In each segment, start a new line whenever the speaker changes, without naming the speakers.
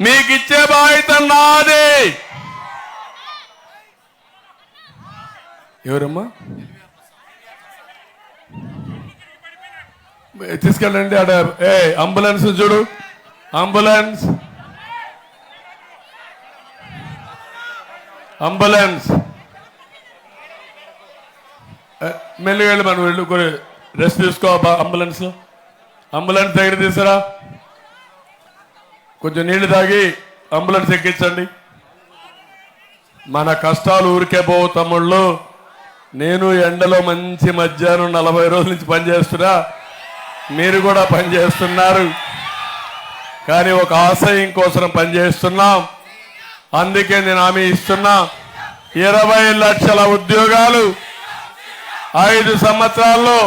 మీకు ఇచ్చే బాధ్యత నాది. ఎవరమ్మా? తీసుకెళ్ళండి ఆడ. ఏ అంబులెన్స్ చూడు. అంబులెన్స్. అంబులెన్స్. మెల్లి వెళ్ళి మనం వెళ్ళి కొన్ని రెస్ట్ తీసుకో అంబులెన్స్. అంబులెన్స్ దగ్గర తీసురా కొంచెం నీళ్ళు తాగి అంబులెన్స్ ఎక్కించండి. మన కష్టాలు ఊరికే పోవు తమ్ముళ్ళు. నేను ఎండలో మంచి మధ్యాహ్నం నలభై రోజుల నుంచి పనిచేస్తున్నా మీరు కూడా పనిచేస్తున్నారు కానీ ఒక ఆశయం కోసం పనిచేస్తున్నాం అందుకే నేను హామీ ఇస్తున్నా. ఇరవై లక్షల ఉద్యోగాలు ఐదు సంవత్సరాల్లో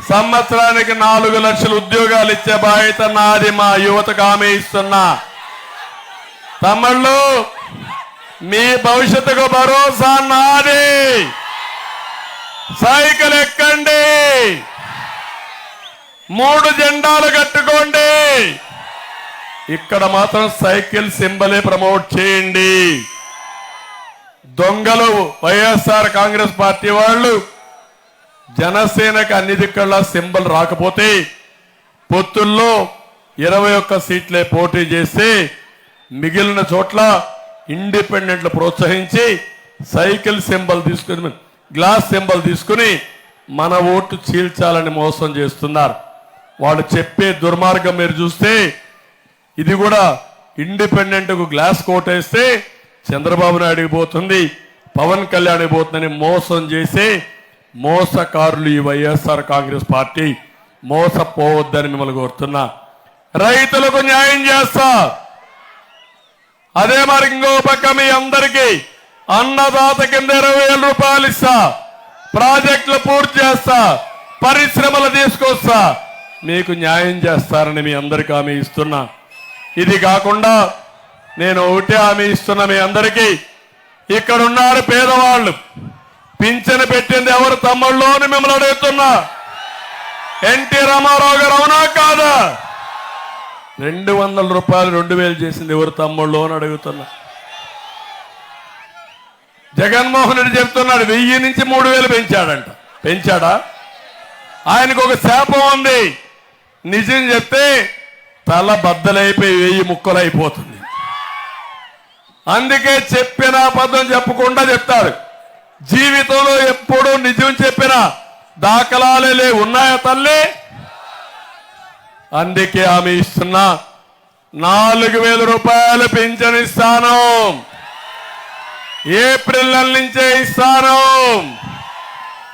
సంవత్సరానికి నాలుగు లక్షల ఉద్యోగాలు ఇచ్చే బాధ్యత నాది మా యువతకు ఆమె ఇస్తున్నా. తమ్ముళ్ళు మీ భవిష్యత్తుకు భరోసా నాది. సైకిల్ ఎక్కండి. మూడు జెండాలు కట్టుకోండి. ఇక్కడ మాత్రం సైకిల్ సింబలే ప్రమోట్ చేయండి. దొంగలు వైఎస్ఆర్ కాంగ్రెస్ పార్టీ వాళ్ళు జనసేనకు అన్ని దిక్కల సింబల్ రాకపోతే పొత్తుల్లో ఇరవై ఒక్క సీట్లే పోటీ చేసి మిగిలిన చోట్ల ఇండిపెండెంట్లు ప్రోత్సహించి సైకిల్ సింబల్ తీసుకుని గ్లాస్ సింబల్ తీసుకుని మన ఓటు చీల్చాలని మోసం చేస్తున్నారు. వాళ్ళు చెప్పే దుర్మార్గం మీరు చూస్తే ఇది కూడా ఇండిపెండెంట్కు గ్లాస్ కోటేస్తే చంద్రబాబు నాయుడుకి పోతుంది పవన్ కళ్యాణ్ పోతుందని మోసం చేసి మోసకారులు ఈ వైఎస్ఆర్ కాంగ్రెస్ పార్టీ మోసపోవద్దని మిమ్మల్ని కోరుతున్నా. రైతులకు న్యాయం చేస్తా. అదే మరి ఇంకో పక్క మీ అందరికీ అన్నదాత కింద ఇరవై వేల రూపాయలు ఇస్తా. ప్రాజెక్టులు పూర్తి చేస్తా. పరిశ్రమలు తీసుకొస్తా. మీకు న్యాయం చేస్తారని మీ అందరికీ హామీ ఇస్తున్నా. ఇది కాకుండా నేను ఒకటే హామీ ఇస్తున్నా మీ అందరికీ. ఇక్కడ ఉన్నారు పేదవాళ్ళు. పింఛను పెట్టింది ఎవరు తమ్ముళ్ళు అని మిమ్మల్ని అడుగుతున్నా. ఎన్టీ రామారావు గారు అవునా కాదా? రెండు వందల రూపాయలు రెండు వేలు చేసింది ఎవరు తమ్ముళ్ళు అని అడుగుతున్నా. జగన్మోహన్ రెడ్డి చెప్తున్నాడు వెయ్యి నుంచి మూడు వేలు పెంచాడంట. పెంచాడా? ఆయనకు ఒక శాపం ఉంది. నిజం చెప్తే తల బద్దలైపోయి వెయ్యి ముక్కలైపోతుంది. అందుకే చెప్పిన అబద్ధం చెప్పకుండా చెప్తాడు. జీవితంలో ఎప్పుడూ నిజం చెప్పిన దాఖలాలే ఉన్నాయా తల్లి? అందుకే ఆమె ఇస్తున్నా నాలుగు వేల రూపాయలు పింఛన్ ఇస్తాను. ఏప్రిల్ నెల నుంచే ఇస్తాను.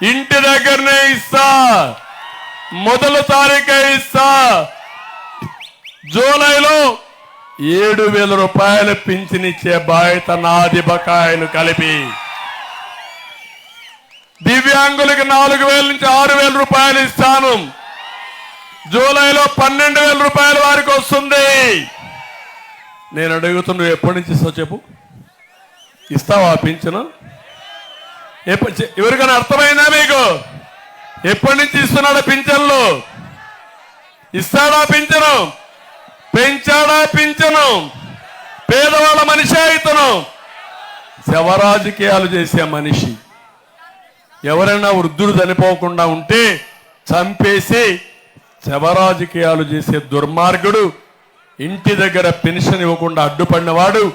ఇంటి దగ్గరనే ఇస్తా. మొదలు తారీఖే ఇస్తా. జూలైలో ఏడు వేల రూపాయలు పింఛనిచ్చే బాధ్యత నాది బకాయిలు కలిపి. దివ్యాంగులకి నాలుగు వేల నుంచి ఆరు వేల రూపాయలు ఇస్తాను. జూలైలో పన్నెండు వేల రూపాయల వారికి వస్తుంది. నేను అడుగుతున్నా నువ్వు ఎప్పటి నుంచి ఇస్తావు చెప్పు. ఇస్తావా పింఛను? ఎవరికైనా అర్థమైందా మీకు? ఎప్పటి నుంచి ఇస్తున్నాడు పింఛన్లు? ఇస్తాడా పింఛను? పెంచాడా పింఛను? పేదవాళ్ళ మనిషి ఇతను శవ రాజకీయాలు చేసే మనిషి. ఎవరైనా వృద్ధుడు చనిపోకుండా ఉంటే చంపేసి శవరాజకీయాలు చేసే దుర్మార్గుడు ఇంటి దగ్గర పెన్షన్ ఇవ్వకుండా అడ్డుపడినవాడు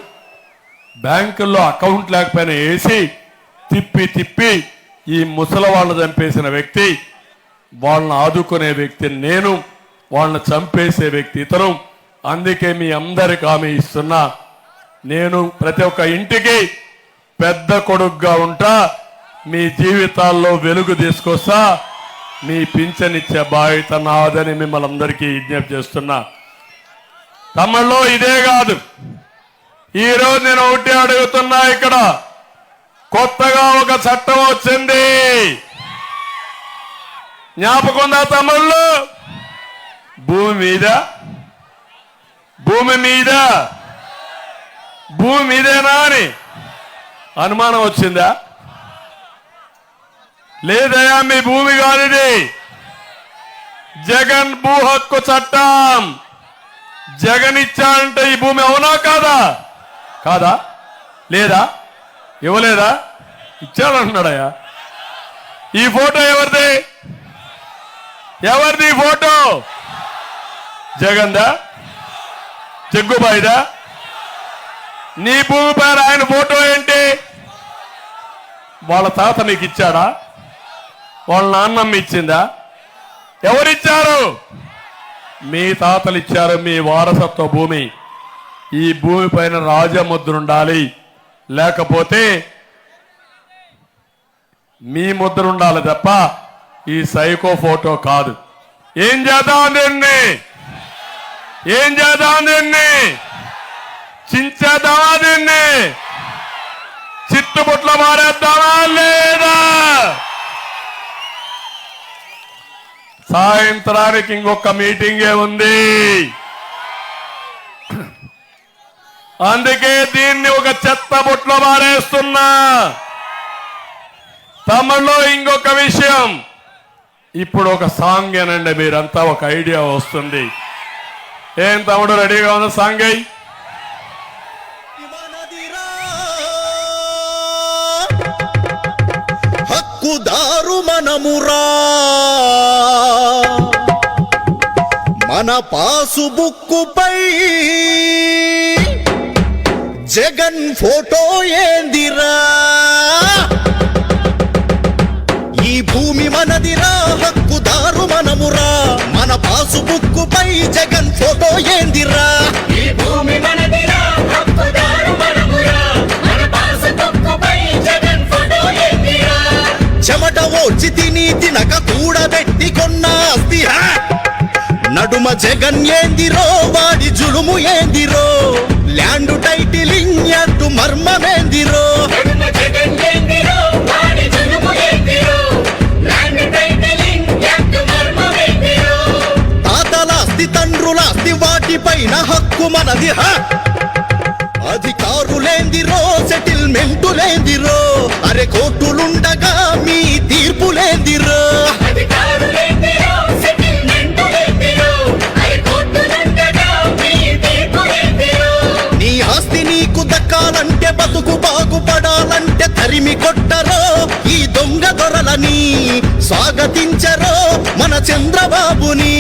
బ్యాంకుల్లో అకౌంట్ లేకపోయినా వేసి తిప్పి తిప్పి ఈ ముసలి వాళ్ళు చంపేసిన వ్యక్తి వాళ్ళని ఆదుకునే వ్యక్తి నేను వాళ్ళని చంపేసే వ్యక్తి ఇతను. అందుకే మీ అందరికి హామీ ఇస్తున్నా. నేను ప్రతి ఒక్క ఇంటికి పెద్ద కొడుకుగా ఉంటా మీ జీవితాల్లో వెలుగు తీసుకొస్తా మీ పింఛనిచ్చే బాధ్యత నాదని మిమ్మల్ని అందరికీ విజ్ఞప్తి చేస్తున్నా. తమలో ఇదే కాదు. ఈ రోజు నేను ఒకటి అడుగుతున్నా ఇక్కడ. కొత్తగా ఒక చట్టం వచ్చింది. జ్ఞాపకుందా తమ్ముళ్ళు భూమి మీద? భూమి మీద? భూమి మీదేనా అని అనుమానం వచ్చిందా? లేదయా మీ భూమి కానిది జగన్ భూ హక్కు చట్టం. జగన్ ఇచ్చాడంటే ఈ భూమి అవునా కాదా? కాదా? లేదా? ఇవ్వలేదా? ఇచ్చాడంటున్నాడయా ఈ ఫోటో ఎవరిది? ఎవరిది ఈ ఫోటో? జగన్దా జగ్గుబాయిదా? నీ భూమి పైన ఆయన ఫోటో ఏంటి? వాళ్ళ తాత నీకు ఇచ్చాడా? వాళ్ళ నాన్నమ్మ ఇచ్చిందా ఎవరిచ్చారు? మీ తాతలు ఇచ్చారు మీ వారసత్వ భూమి. ఈ భూమి పైన రాజముద్ర ఉండాలి. లేకపోతే మీ ముద్ర ఉండాలి తప్ప ఈ సైకో ఫోటో కాదు. ఏం చేద్దాం దీన్ని? ఏం చేద్దాం దీన్ని? చించేద్దామా దీన్ని? చిట్టుబుట్ల మారేద్దామా లేదా? సాయంత్రానికి ఇంకొక మీటింగే ఉంది. అందుకే దీన్ని ఒక చెత్త బుట్లో మారేస్తున్నా తమలో ఇంకొక విషయం. ఇప్పుడు ఒక సాంగ్ ఏనండి మీరంతా ఒక ఐడియా వస్తుంది. ఏం తమ్ముడు రెడీగా ఉన్న సాంగ్ అయ్యి
మనమురా. మన పాసు బుక్కుపై జగన్ ఫోటో ఏందిరా? ఈ భూమి మనదిరా హక్కుదారు మనమురా. మన పాసు బుక్కుపై జగన్ ఫోటో ఏందిరా?
ఈ భూమి
మనది తిని తినక కూడబెట్టి కొన్న ఆస్తి! నడుమ జగన్ ఏందిరో వాడి జులుము ఏందిరో. ల్యాండ్ టైటిలింగ్ అడ్డు మర్మమేందిరో. తాతలాస్తి తండ్రులాస్తి వాటిపైన హక్కు మనది! అధికారులేందిరో సెటిల్మెంటులేందిరో. కొట్టరో ఈ దొంగ దొరలని స్వాగతించరో మన చంద్రబాబుని.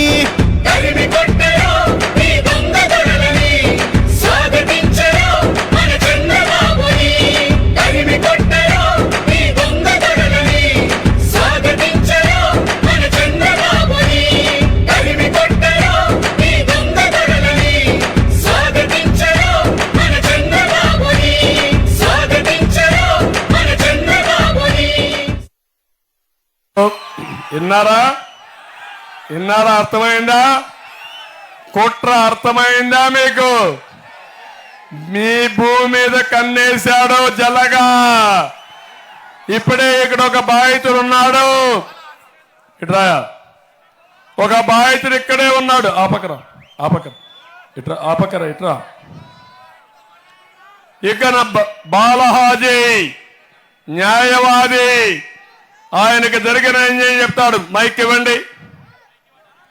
విన్నారా? విన్నారా? అర్థమైందా? కుట్ర అర్థమైందా మీకు? మీ భూమి మీద కన్నేశాడు జలగా. ఇప్పుడే ఇక్కడ ఒక బాధితుడు ఉన్నాడు. ఇట్రా ఒక బాధితుడు ఇక్కడే ఉన్నాడు. ఆపకరా ఆపకర. ఇట్రా ఆపకరా ఇట్రా ఇక బ- బాలహాజీ న్యాయవాది ఆయనకి జరిగిన ఏం చెప్తాడు. మైక్ ఇవ్వండి.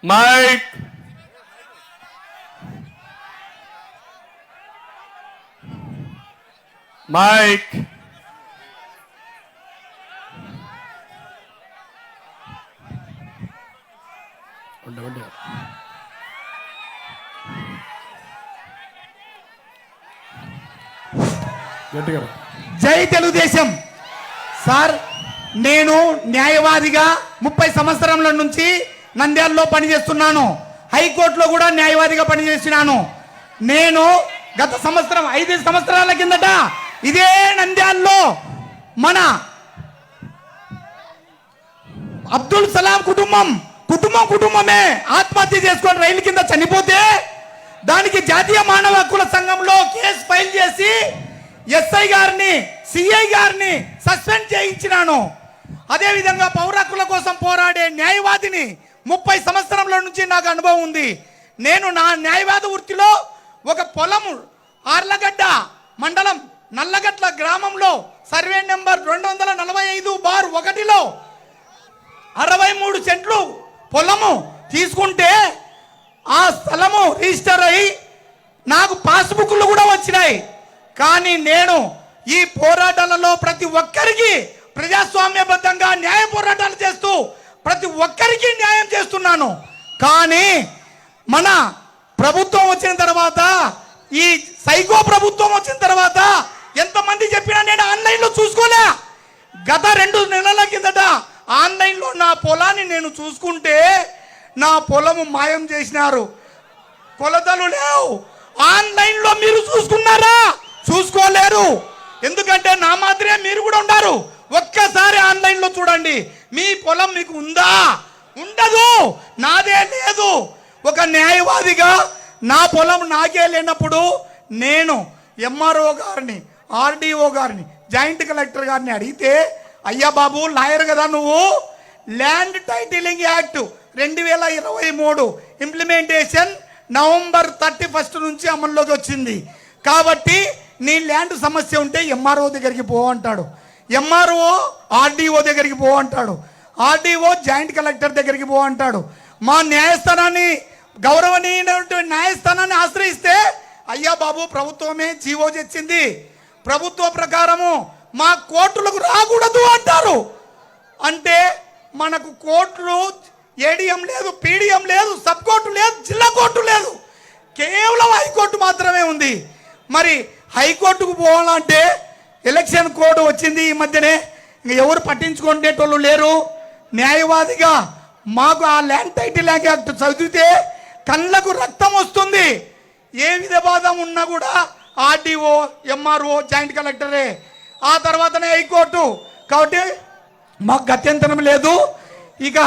మైక్. మైక్.
జై తెలుగుదేశం. సార్ నేను న్యాయవాదిగా ముప్పై సంవత్సరంల నుంచి నంద్యాలలో పనిచేస్తున్నాను. హైకోర్టులో కూడా న్యాయవాదిగా పనిచేసినాను. నేను గత సంవత్సరం ఐదు సంవత్సరాల కిందట ఇదే నంద్యాలలో మన అబ్దుల్ సలాం కుటుంబం కుటుంబం కుటుంబమే ఆత్మహత్య చేసుకొని రైలు కింద చనిపోతే దానికి జాతీయ మానవ హక్కుల సంఘంలో కేసు ఫైల్ చేసి ఎస్ఐ గారిని సిఐ గారిని సస్పెండ్ చేయించినాను. అదేవిధంగా పౌరాకుల కోసం పోరాడే న్యాయవాదిని ముప్పై సంవత్సరంలో నుంచి నాకు అనుభవం ఉంది. నేను నా న్యాయవాద వృత్తిలో ఒక పొలము ఆర్లగడ్డ మండలం నల్లగట్ల గ్రామంలో సర్వే నెంబర్ రెండు వందల నలభై ఐదు బార్ ఒకటిలో అరవై మూడు సెంట్లు పొలము తీసుకుంటే ఆ స్థలము రిజిస్టర్ అయి నాకు పాస్బుక్లు కూడా వచ్చినాయి. కానీ నేను ఈ పోరాటాలలో ప్రతి ఒక్కరికి ప్రజాస్వామ్యబద్ధంగా న్యాయ పోరాటాలు చేస్తూ ప్రతి ఒక్కరికి న్యాయం చేస్తున్నాను. కానీ మన ప్రభుత్వం వచ్చిన తర్వాత ఈ సైకో ప్రభుత్వం వచ్చిన తర్వాత ఎంతమంది చెప్పినా నేను ఆన్లైన్లో చూసుకోలే. గత రెండు నెలల కిందట ఆన్లైన్లో నా పొలాన్ని నేను చూసుకుంటే నా పొలము మాయం చేసినారు. కొలతలు లేవు. ఆన్లైన్లో మీరు చూసుకున్నారా? చూసుకోలేరు. ఎందుకంటే నా మాదిరే మీరు కూడా ఉన్నారు ఒక్కసారి ఆన్లైన్లో చూడండి. మీ పొలం మీకు ఉందా? ఉండదు. నాదే లేదు. ఒక న్యాయవాదిగా నా పొలం నాకే లేనప్పుడు నేను ఎంఆర్ఓ గారిని ఆర్డీఓ గారిని జాయింట్ కలెక్టర్ గారిని అడిగితే అయ్యా బాబు లాయర్ కదా నువ్వు? ల్యాండ్ టైటిలింగ్ యాక్ట్ రెండు వేల ఇరవై మూడు ఇంప్లిమెంటేషన్ నవంబర్ థర్టీ ఫస్ట్ నుంచి అమల్లోకి వచ్చింది. కాబట్టి నీ ల్యాండ్ సమస్య ఉంటే ఎంఆర్ఓ దగ్గరికి పో అంటాడు. ఎంఆర్ఓ ఆర్డీఓ దగ్గరికి పో అంటాడు. ఆర్డీఓ జాయింట్ కలెక్టర్ దగ్గరికి పో అంటాడు. మా న్యాయస్థానాన్ని గౌరవనీయమైనటువంటి న్యాయస్థానాన్ని ఆశ్రయిస్తే అయ్యా బాబు ప్రభుత్వమే జీవో తెచ్చింది. ప్రభుత్వ ప్రకారము మా కోర్టులకు రాకూడదు అంటారు. అంటే మనకు కోర్టులు ఏడిఎం లేదు పీడిఎం లేదు సబ్ కోర్టు లేదు జిల్లా కోర్టు లేదు. కేవలం హైకోర్టు మాత్రమే ఉంది. మరి హైకోర్టుకు పోవాలంటే ఎలక్షన్ కోడ్ వచ్చింది ఈ మధ్యనే. ఇంక ఎవరు పట్టించుకునేటోళ్ళు లేరు. న్యాయవాదిగా మాకు ఆ ల్యాండ్ టైటిల్ యాక్ట్ చదివితే కళ్ళకు రక్తం వస్తుంది. ఏ విధ బాధం ఉన్నా కూడా ఆర్డీఓ ఎంఆర్ఓ జాయింట్ కలెక్టరే. ఆ తర్వాతనే హైకోర్టు. కాబట్టి మాకు గత్యంతరం లేదు. ఇక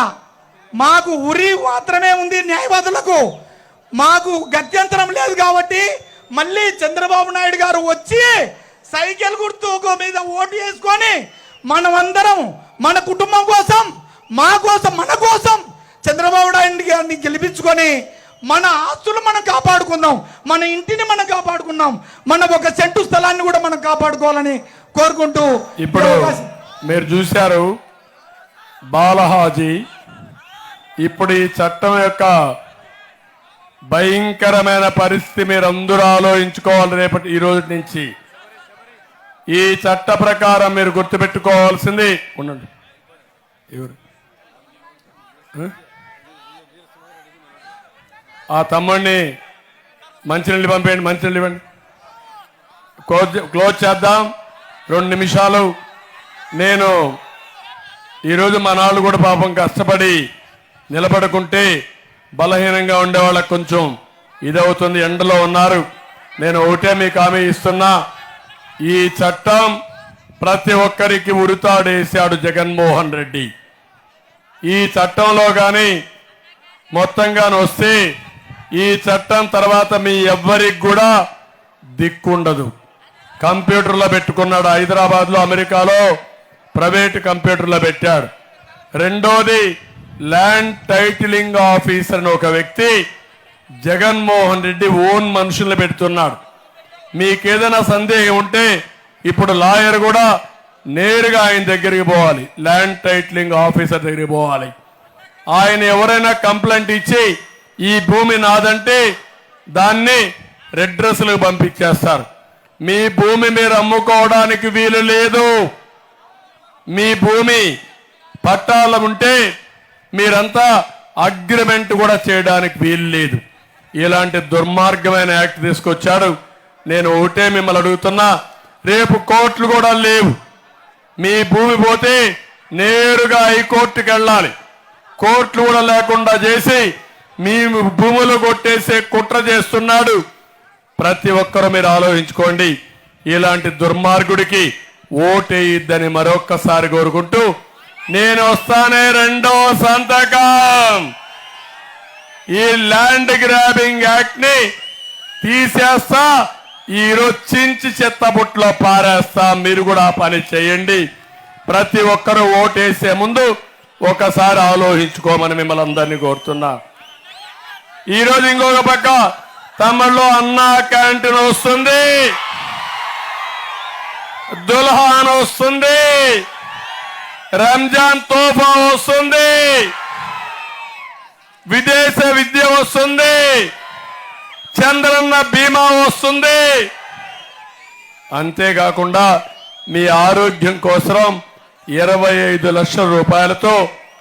మాకు ఉరి మాత్రమే ఉంది న్యాయవాదులకు. మాకు గత్యంతరం లేదు కాబట్టి మళ్ళీ చంద్రబాబు నాయుడు గారు వచ్చి సైకిల్ గుర్తు మీద ఓటు వేసుకొని మనమందరం మన కుటుంబం కోసం మా కోసం మన కోసం చంద్రబాబు నాయుడు గారిని గెలిపించుకొని మన ఆస్తులు మనం కాపాడుకుందాం మన ఇంటిని మనం కాపాడుకుందాం మన ఒక సెంటు స్థలాన్ని కూడా మనం కాపాడుకోవాలని కోరుకుంటూ
ఇప్పుడు మీరు చూశారు బాలహాజీ ఇప్పుడు ఈ చట్టం యొక్క భయంకరమైన పరిస్థితి మీరు అందరూ ఆలోచించుకోవాలి రేపటి ఈ రోజు నుంచి. ఈ చట్ట ప్రకారం మీరు గుర్తుపెట్టుకోవాల్సింది. ఉండండి. ఎవరు? ఆ? తమ్ముడిని మంచినీళ్ళు పంపేయండి మంచినీళ్ళు ఇవ్వండి. క్లోజ్ క్లోజ్ చేద్దాం. రెండు నిమిషాలు. నేను ఈరోజు మా నాళ్ళు కూడా పాపం కష్టపడి నిలబడుకుంటే బలహీనంగా ఉండే వాళ్ళకి కొంచెం ఇదవుతుంది ఎండలో ఉన్నారు. నేను ఒకటే మీకు హామీ ఇస్తున్నా. ఈ చట్టం ప్రతి ఒక్కరికి ఉరితాడేశాడు జగన్మోహన్ రెడ్డి. ఈ చట్టంలో కానీ మొత్తంగా వస్తే ఈ చట్టం తర్వాత మీ ఎవ్వరికి కూడా దిక్కుండదు. కంప్యూటర్లో పెట్టుకున్నాడు హైదరాబాద్లో అమెరికాలో ప్రైవేట్ కంప్యూటర్లో పెట్టాడు. రెండోది ల్యాండ్ టైటిలింగ్ ఆఫీసర్ అని ఒక వ్యక్తి జగన్మోహన్ రెడ్డి ఓన్ మనుషుల్ని పెడుతున్నాడు. మీకేదైనా సందేహం ఉంటే ఇప్పుడు లాయర్ కూడా నేరుగా ఆయన దగ్గరికి పోవాలి. ల్యాండ్ టైటిలింగ్ ఆఫీసర్ దగ్గరికి పోవాలి. ఆయన ఎవరైనా కంప్లైంట్ ఇచ్చి ఈ భూమి నాదంటే దాన్ని రెడ్రస్లకు పంపించేస్తారు. మీ భూమి మీరు అమ్ముకోవడానికి వీలు లేదు. మీ భూమి పట్టాల ఉంటే మీరంతా అగ్రిమెంట్ కూడా చేయడానికి వీలు లేదు. ఇలాంటి దుర్మార్గమైన యాక్ట్ తీసుకొచ్చాడు నేను ఒకటే మిమ్మల్ని అడుగుతున్నా రేపు కోర్టులు కూడా లేవు. మీ భూమి పోతే నేరుగా హైకోర్టుకి వెళ్ళాలి. కోర్టులు కూడా లేకుండా చేసి మీ భూములు కొట్టేసే కుట్ర చేస్తున్నాడు. ప్రతి ఒక్కరూ మీరు ఆలోచించుకోండి ఇలాంటి దుర్మార్గుడికి ఓటేయిద్దని మరొక్కసారి కోరుకుంటూ నేను వస్తానే రెండో సంతకం. ఈ ల్యాండ్ గ్రాబింగ్ యాక్ట్ని తీసేస్తా ఈరోజు చించి చెత్త బుట్లో పారేస్తా. మీరు కూడా పని చేయండి. ప్రతి ఒక్కరూ ఓటేసే ముందు ఒకసారి ఆలోచించుకోమని మిమ్మల్ని అందరినీ కోరుతున్నా. ఈరోజు ఇంకొక పక్క తమిళ్ళో అన్నా క్యాంటీన్ వస్తుంది. దుల్హాన్ వస్తుంది. రంజాన్ తోఫా వస్తుంది. విదేశ విద్య వస్తుంది. చంద్రన్న బీమా వస్తుంది. అంతేకాకుండా మీ ఆరోగ్యం కోసం ఇరవై ఐదు లక్షల రూపాయలతో